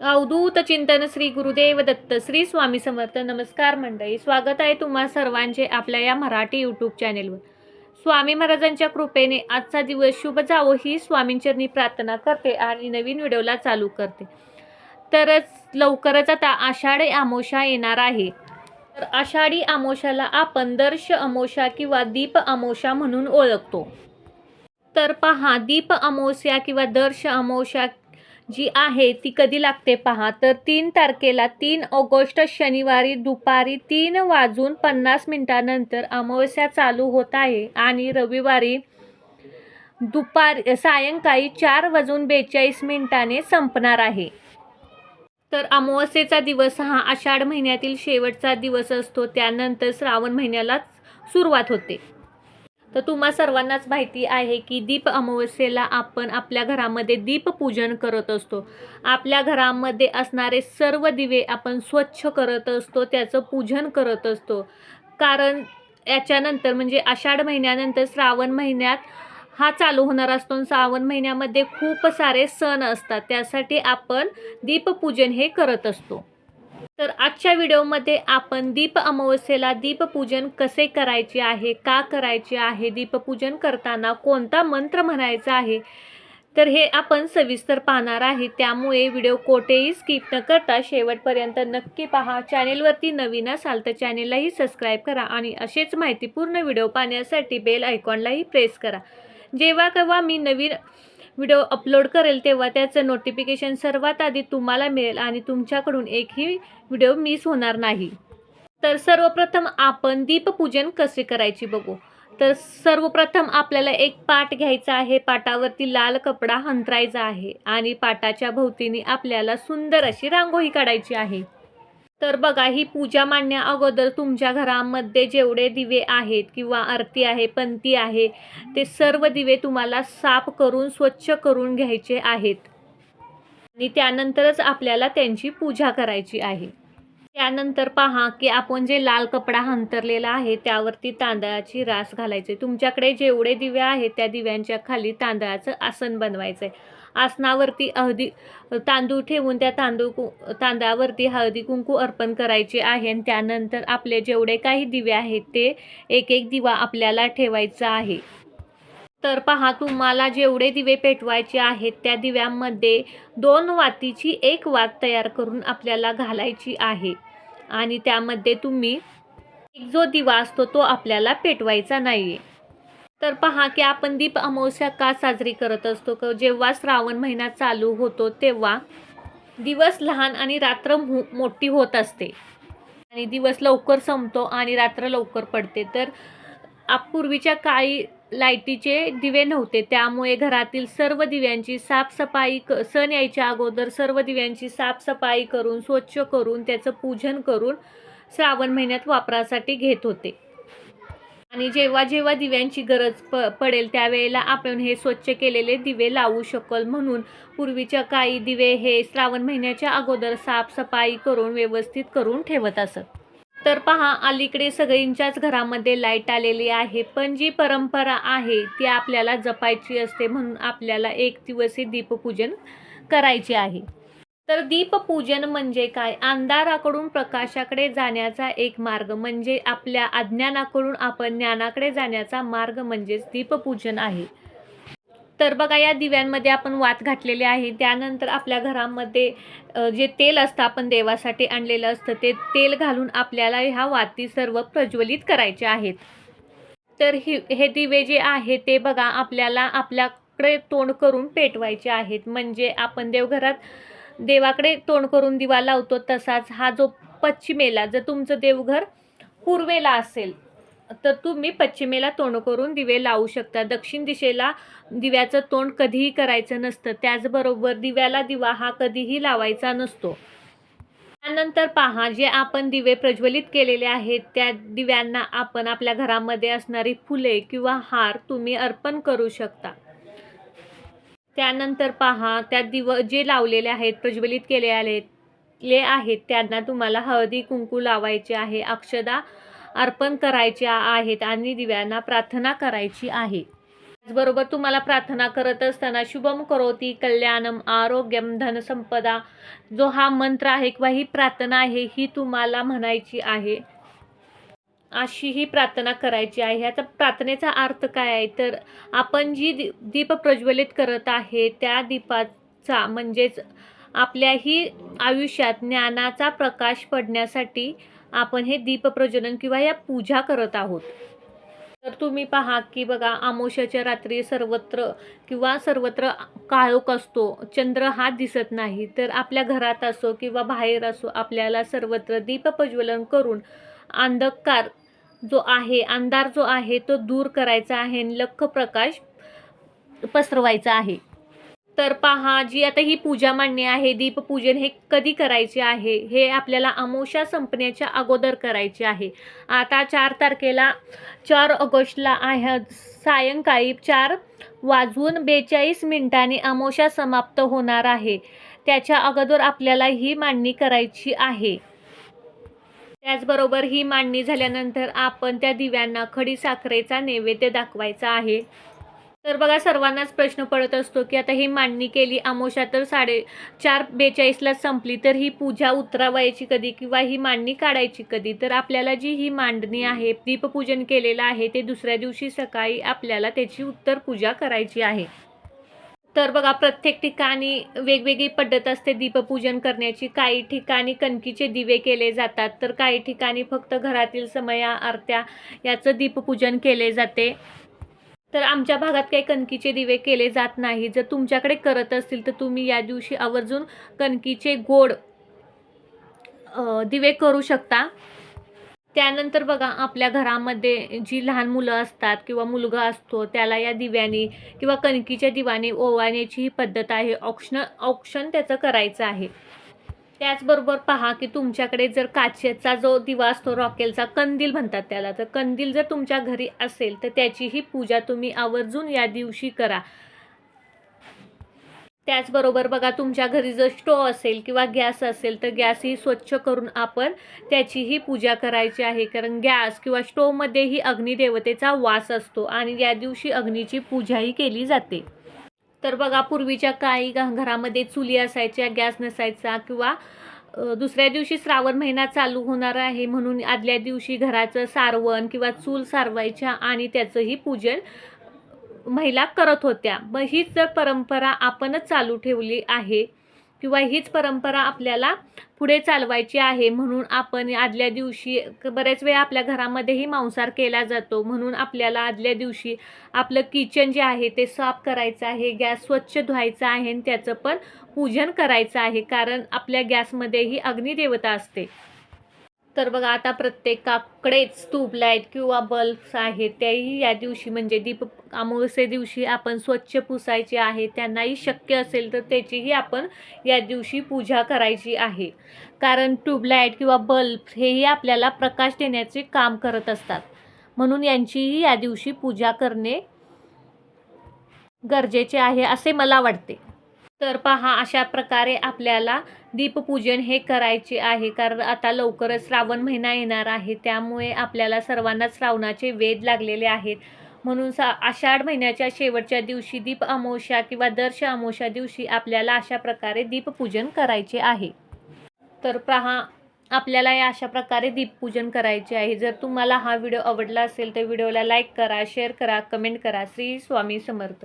अवधूत चिंतन श्री गुरुदेव दत्त श्री स्वामी समर्थ नमस्कार मंडळी स्वागत आहे तुम्हा सर्वांचे आपल्या या मराठी यूट्यूब चॅनेलवर स्वामी महाराजांच्या कृपेने आजचा दिवस शुभ जावो ही स्वामींचरणी प्रार्थना करते आणि नवीन व्हिडिओला चालू करते. तरच लवकरच आता आषाढी आमोशा येणार आहे. तर आषाढी आमोशाला आपण दर्श अमोशा किंवा दीप अमोशा म्हणून ओळखतो. तर पहा दीप अमोस्या किंवा दर्श अमोशा जी आहे ती कधी लागते पहा? तर तीन तारखेला तीन ऑगस्ट शनिवारी दुपारी तीन वाजून पन्नास मिनिटानंतर अमावस्या चालू होत आहे आणि रविवारी दुपार सायंकाळी चार वाजून बेचाळीस मिनिटाने संपणार आहे. तर अमावस्येचा दिवस हा आषाढ महिन्यातील शेवटचा दिवस असतो. त्यानंतर श्रावण महिन्यालाच सुरुवात होते. तर तुम्हा सर्वांनाच माहिती आहे की दीप अमावस्येला आपण आपल्या घरामध्ये दीपपूजन करत असतो. आपल्या घरामध्ये असणारे सर्व दिवे आपण स्वच्छ करत असतो त्याचं पूजन करत असतो. कारण याच्यानंतर म्हणजे आषाढ महिन्यानंतर श्रावण महिन्यात हा चालू होणार असतो आणि श्रावण महिन्यामध्ये खूप सारे सण असतात. त्यासाठी आपण दीपपूजन हे करत असतो. तर आजच्या व्हिडिओमध्ये आपण दीप अमावस्येला दीपपूजन कसे करायचे आहे का करायचे आहे दीपपूजन करताना कोणता मंत्र म्हणायचा आहे तर हे आपण सविस्तर पाहणार आहे. त्यामुळे व्हिडिओ कोठेही स्किप न करता शेवटपर्यंत नक्की पहा. चॅनेलवरती नवीन असाल तर चॅनेललाही सबस्क्राईब करा आणि असेच माहितीपूर्ण व्हिडिओ पाहण्यासाठी बेल आयकॉनलाही प्रेस करा. जेव्हा केव्हा मी नवीन व्हिडिओ अपलोड करेल तेव्हा त्याचं नोटिफिकेशन सर्वात आधी तुम्हाला मिळेल आणि तुमच्याकडून एकही व्हिडिओ मिस होणार नाही. तर सर्वप्रथम आपण दीपपूजन कसे करायचे बघू. तर सर्वप्रथम आपल्याला एक पाट घ्यायचा आहे पाटावरती लाल कपडा हंतरायचा आहे आणि पाटाच्या भोवतीने आपल्याला सुंदर अशी रांगोळी काढायची आहे. तर बघा ही पूजा मांडण्या अगोदर तुमच्या घरामध्ये जेवढे दिवे आहेत किंवा आरती आहे पंथी आहे ते सर्व दिवे तुम्हाला साफ करून स्वच्छ करून घ्यायचे आहेत. आणि त्यानंतरच आपल्याला त्यांची पूजा करायची आहे. त्यानंतर पहा की आपण जे लाल कपडा हंतरलेला आहे त्यावरती तांदळाची रास घालायची. तुमच्याकडे जेवढे दिवे आहेत त्या दिव्यांच्या खाली तांदळाचं आसन बनवायचं आहे आसनावरती हळदी तांदूळ ठेवून त्या तांदूळ कु तांदळावरती हळदी कुंकू अर्पण करायचे आहे. आणि त्यानंतर आपले जेवढे काही दिवे आहेत ते एक एक दिवा आपल्याला ठेवायचा आहे. तर पहा तुम्हाला जेवढे दिवे पेटवायचे आहेत त्या दिव्यांमध्ये दोन वातीची एक वात तयार करून आपल्याला घालायची आहे. आणि त्यामध्ये तुम्ही एक जो दिवा असतो तो आपल्याला पेटवायचा नाही आहे तर पहा की आपण दीप अमावस्या का साजरी करत असतो? क जेव्हा श्रावण महिना चालू होतो तेव्हा दिवस लहान आणि रात्र मो मोठी होत असते. आणि दिवस लवकर संपतो आणि रात्र लवकर पडते. तर आप पूर्वीच्या काळी लाईटीचे दिवे नव्हते. त्यामुळे घरातील सर्व दिव्यांची साफसफाई क सण यायच्या अगोदर सर्व दिव्यांची साफसफाई करून स्वच्छ करून त्याचं पूजन करून श्रावण महिन्यात वापरासाठी घेत होते. आणि जेव्हा जेव्हा दिव्यांची गरज प पडेल त्यावेळेला आपण हे स्वच्छ केलेले दिवे लावू शकल म्हणून. पूर्वीच्या काही दिवे हे श्रावण महिन्याच्या अगोदर साफसफाई करून व्यवस्थित करून ठेवत असत. तर पहा अलीकडे सगळींच्याच घरामध्ये लाइट आलेली आहे पण जी परंपरा आहे ती आपल्याला जपायची असते म्हणून आपल्याला एक दिवसी दीपपूजन करायचे आहे. तर दीपपूजन म्हणजे काय? अंधाराकडून प्रकाशाकडे जाण्याचा एक मार्ग म्हणजे आपल्या अज्ञानाकडून आपण ज्ञानाकडे जाण्याचा मार्ग म्हणजेच दीपपूजन आहे. तर बघा या दिव्यांमध्ये आपण वात घातलेले आहे. त्यानंतर आपल्या घरामध्ये जे तेल असतं आपण देवासाठी आणलेलं असतं ते तेल घालून आपल्याला ह्या वाती सर्व प्रज्वलित करायचे आहेत. तर ही हे दिवे जे आहे ते बघा आपल्याला आपल्याकडे तोंड करून पेटवायचे आहेत. म्हणजे आपण देवघरात देवाकडे तोंड करून दिवा लावतो तसाच हा जो पश्चिमेला जर तुमचं देवघर पूर्वेला असेल तर तुम्ही पश्चिमेला तोंड करून दिवे लावू शकता. दक्षिण दिशेला दिव्याचं तोंड कधीही करायचं नसतं. त्याचबरोबर दिव्याला दिवा हा कधीही लावायचा नसतो. त्यानंतर पहा जे आपण दिवे प्रज्वलित केलेले आहेत त्या दिव्यांना आपण आपल्या घरामध्ये असणारी फुले किंवा हार तुम्ही अर्पण करू शकता. त्यानंतर पहा त्या दिव जे लावलेले आहेत प्रज्वलित केले आले ले आहेत त्यांना तुम्हाला हळदी कुंकू लावायचे आहे अक्षदा अर्पण करायच्या आहेत आणि दिव्यांना प्रार्थना करायची आहे. त्याचबरोबर तुम्हाला प्रार्थना करत असताना शुभम करोती कल्याणम आरोग्यम धनसंपदा जो हा मंत्र आहे किंवा ही प्रार्थना आहे ही तुम्हाला म्हणायची आहे. अशी ही प्रार्थना करायची आहे. आता प्रार्थनेचा अर्थ काय आहे? तर आपण जी दी दीप प्रज्वलित करत आहे त्या दीपाचा म्हणजेच आपल्याही आयुष्यात ज्ञानाचा प्रकाश पडण्यासाठी आपण हे दीप प्रज्वलन किंवा या पूजा करत आहोत. तर तुम्ही पहा की बघा आमोशाच्या रात्री सर्वत्र किंवा सर्वत्र काळोख असतो चंद्र हा दिसत नाही. तर आपल्या घरात असो किंवा बाहेर असो आपल्याला सर्वत्र दीप प्रज्वलन करून अंधकार जो आहे अंधार जो आहे तो दूर करायचा आहे आणि लख प्रकाश पसरवायचा आहे. तर पहा जी आता ही पूजा मांडणी आहे दीपपूजन हे कधी करायचे आहे? हे आपल्याला अमोशा संपण्याच्या अगोदर करायचे आहे. आता चार तारखेला चार ऑगस्टला आहे सायंकाळी चार वाजून बेचाळीस मिनिटांनी अमोशा समाप्त होणार आहे. त्याच्या अगोदर आपल्याला ही मांडणी करायची आहे. त्याचबरोबर ही मांडणी झाल्यानंतर आपण त्या दिव्यांना खडी साखरेचा नैवेद्य दाखवायचा आहे. तर बघा सर्वांनाच प्रश्न पडत असतो की आता ही मांडणी केली अमोशा तर साडे चार बेचाळीसला संपली तर ही पूजा उतरावायची कधी किंवा ही मांडणी काढायची कधी? तर आपल्याला जी ही मांडणी आहे दीपपूजन केलेलं आहे ते दुसऱ्या दिवशी सकाळी आपल्याला त्याची उत्तर पूजा करायची आहे. तर बघा प्रत्येक ठिकाणी वेगवेगळी पद्धत असते दीपपूजन करण्याची. काही ठिकाणी कणकीचे दिवे केले जातात तर काही ठिकाणी फक्त घरातील समया आरत्या याचं दीपपूजन केले जाते. तर आमच्या भागात काही कणकीचे दिवे केले जात नाही. जर तुमच्याकडे करत असतील तर तुम्ही या दिवशी आवर्जून कणकीचे गोड दिवे करू शकता. त्यानंतर बघा आपल्या घरामध्ये जी लहान मुलं असतात किंवा मुलगा असतो त्याला या दिव्याने किंवा कणकीच्या दिवाने ओवाण्याची ही पद्धत आहे. ऑप्शन ऑप्शन त्याचं करायचं आहे. त्याचबरोबर पहा की तुमच्याकडे जर काचेचा जो दिवा असतो रॉकेलचा कंदील म्हणतात त्याला. तर कंदील जर तुमच्या घरी असेल तर त्याचीही पूजा तुम्ही आवर्जून या दिवशी करा. त्याचबरोबर बघा तुमच्या घरी जर स्टोव असेल किंवा गॅस असेल तर गॅसही स्वच्छ करून आपण त्याचीही पूजा करायची आहे. कारण गॅस किंवा स्टोवमध्येही अग्निदेवतेचा वास असतो आणि या दिवशी अग्नीची पूजाही केली जाते. तर बघा पूर्वीच्या काळी घ- घरामध्ये चुली असायच्या गॅस नसायचा किंवा दुसऱ्या दिवशी श्रावण महिना चालू होणार आहे म्हणून आदल्या दिवशी घराचं सारवण किंवा चूल सारवायच्या आणि त्याचंही पूजन महिला करत होत्या. मग हीच जर परंपरा आपणच चालू ठेवली आहे किंवा हीच परंपरा आपल्याला पुढे चालवायची आहे म्हणून आपण आदल्या दिवशी बऱ्याच वेळा आपल्या घरामध्येही मांसाहार केला जातो. म्हणून आपल्याला आदल्या दिवशी आपलं किचन जे आहे ते साफ करायचं आहे गॅस स्वच्छ धुवायचा आहे आणि त्याचं पण पूजन करायचं आहे. कारण आपल्या गॅसमध्येही अग्निदेवता असते. तर बघा आता प्रत्येकाकडेच ट्यूबलाईट किंवा बल्ब्स आहेत. त्याही या दिवशी म्हणजे दीप अमावस्ये दिवशी आपण स्वच्छ पुसायचे आहे. त्यांनाही शक्य असेल तर त्याचीही आपण या दिवशी पूजा करायची आहे. कारण ट्यूबलाईट किंवा बल्ब हेही आपल्याला प्रकाश देण्याचे काम करत असतात. म्हणून यांचीही या दिवशी पूजा करणे गरजेचे आहे असे मला वाटते. तर पहा अशा प्रकारे आपल्याला दीपपूजन हे करायचे आहे. कारण आता लवकरच श्रावण महिना येणार आहे. त्यामुळे आपल्याला सर्वांना श्रावणाचे वेध लागलेले आहेत. म्हणून सा आषाढ महिन्याच्या शेवटच्या दिवशी दीप अमावस्या किंवा दर्श अमावस्या दिवशी आपल्याला अशा प्रकारे दीपपूजन करायचे आहे. तर पहा आपल्याला या अशा प्रकारे दीपपूजन करायचे आहे. जर तुम्हाला हा व्हिडिओ आवडला असेल तर व्हिडिओला लाईक करा शेअर करा कमेंट करा. श्री स्वामी समर्थ.